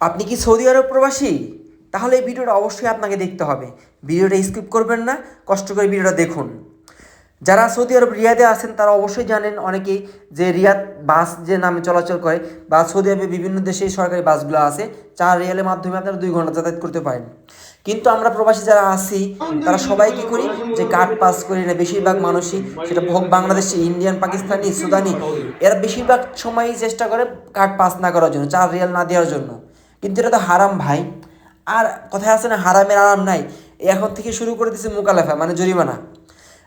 আপনি কি সৌদি আরব প্রবাসী? তাহলে এই ভিডিওটা অবশ্যই আপনাকে দেখতে হবে। ভিডিওটা স্কিপ করবেন না, কষ্ট করে ভিডিওটা দেখুন। যারা সৌদি আরব রিয়াদে আছেন, তারা অবশ্যই জানেন অনেকেই যে রিয়াদ বাস যে নামে চলাচল করে বা সৌদি আরবে বিভিন্ন দেশে সরকারি বাসগুলো আছে, চার রিয়ালের মাধ্যমে আপনারা দুই ঘণ্টা যাতায়াত করতে পারেন। কিন্তু আমরা প্রবাসী যারা আছি, তারা সবাই কী করি যে কার্ড পাস করি না, বেশিরভাগ মানুষই সেটা ভোগ বাংলাদেশি, ইন্ডিয়ান, পাকিস্তানি, সুদানি, এরা বেশিরভাগ সময়ই চেষ্টা করে কার্ড পাস না করার জন্য, চার রিয়াল না দেওয়ার জন্য। কিন্তু এটা তো হারাম ভাই। আর কথায় আছে না, হারামের আরাম নাই। এখন থেকে শুরু করে দিচ্ছে মোকালেফা মানে জরিমানা।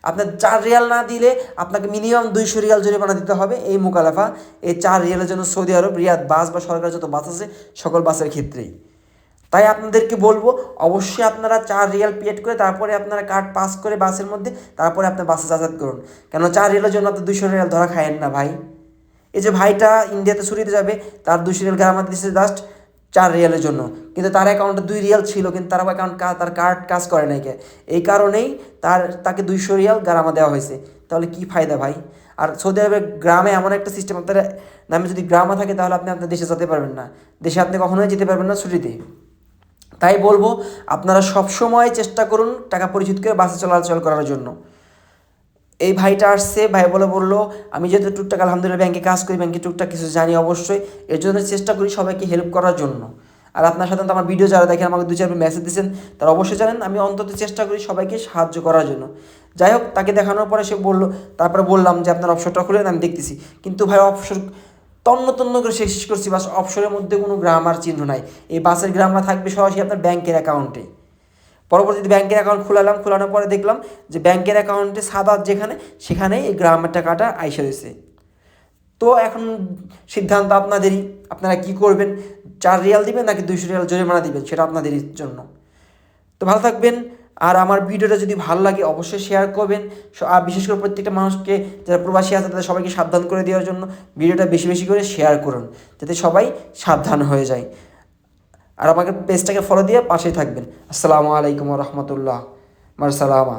আপনার চার রিয়াল না দিলে আপনাকে মিনিমাম দুইশো রিয়াল জরিমানা দিতে হবে এই মোকালাফা। এই চার রিয়ালের জন্য সৌদি আরব, রিয়াদ বাস বা সরকার যত বাস আছে, সকল বাসের ক্ষেত্রেই। তাই আপনাদেরকে বলব, অবশ্যই আপনারা চার রিয়াল পেড করে তারপরে আপনারা কার্ড পাস করে বাসের মধ্যে তারপরে আপনার বাসে যাতায়াত করুন। কেন চার রিয়ালের জন্য আপনি দুইশো রিয়াল ধরা খায়েন না ভাই। এই যে ভাইটা ইন্ডিয়াতে ছুটিতে যাবে, তার দুশো রিয়াল গ্রামার দিচ্ছে জাস্ট চার রিয়ালের জন্য। কিন্তু তার অ্যাকাউন্টে দুই রিয়াল ছিল, কিন্তু তার অ্যাকাউন্ট তার কার্ড কাজ করে নাই কে। এই কারণেই তার তাকে দুইশো রিয়াল গারামা দেওয়া হয়েছে। তাহলে কি ফায়দা ভাই? আর সৌদি আরবের গ্রামে এমন একটা সিস্টেম আপনার নামে যদি গ্রামা থাকে, তাহলে আপনি আপনার দেশে যেতে পারবেন না। দেশে আপনি কখনোই যেতে পারবেন না ছুটিতে। তাই বলব, আপনারা সবসময় চেষ্টা করুন টাকা পরিশোধ করে বাসে চলাচল করার জন্য। এই ভাইটা আসছে, ভাই বলে, বলল, আমি যেহেতু টুকটাক আলহামদুলিল্লাহ ব্যাংকে কাজ করি ব্যাংকে টুকটাক কিছু জানি অবশ্যই। এর জন্য চেষ্টা করি সবাইকে হেল্প করার জন্য। আর আপনার সাথে আমার ভিডিও যারা দেখেন, আমাকে দু চার মেসেজ দিচ্ছেন তারা অবশ্যই জানেন, আমি অন্তত চেষ্টা করি সবাইকে সাহায্য করার জন্য। যাই হোক, তাকে দেখানোর পরে সে বলল, তারপরে বললাম যে, আপনার অপশনটা খুলে আমি দেখতেছি। কিন্তু ভাই অপশন তন্ন তন্ন করে শেষ করছি, বাস। অপশনের মধ্যে কোনো গ্রামার চিহ্ন নাই। এই বাসের গ্রামার থাকবে সরাসরি আপনার ব্যাংকের অ্যাকাউন্টে পরবর্তীতে ব্যাংকের অ্যাকাউন্ট খোলালাম, খোলানোর পরে দেখলাম যে ব্যাংকের অ্যাকাউন্টে সাদা যেখানে সেখানে এই গ্রামের টাকাটা আইসা রয়েছে। তো এখন সিদ্ধান্ত আপনাদেরই, আপনারা কি করবেন? চার রিয়াল দিবেন নাকি দুইশো রিয়াল জরিমানা দিবেন? সেটা আপনাদের জন্য। তো ভালো থাকবেন, আর আমার ভিডিওটা যদি ভালো লাগে অবশ্যই শেয়ার করবেন। আর বিশেষ করে প্রত্যেকটা মানুষকে, যারা প্রবাসী আছে, তাদের সবাইকে সাবধান করে দেওয়ার জন্য ভিডিওটা বেশি বেশি করে শেয়ার করুন। যাতে সবাই সাবধান হয়ে যায়। আর আমাকে পেজটাকে ফলো দিয়ে পাশেই থাকবেন। আসসালামু আলাইকুম রহমতুল্লাহ। মার সালামা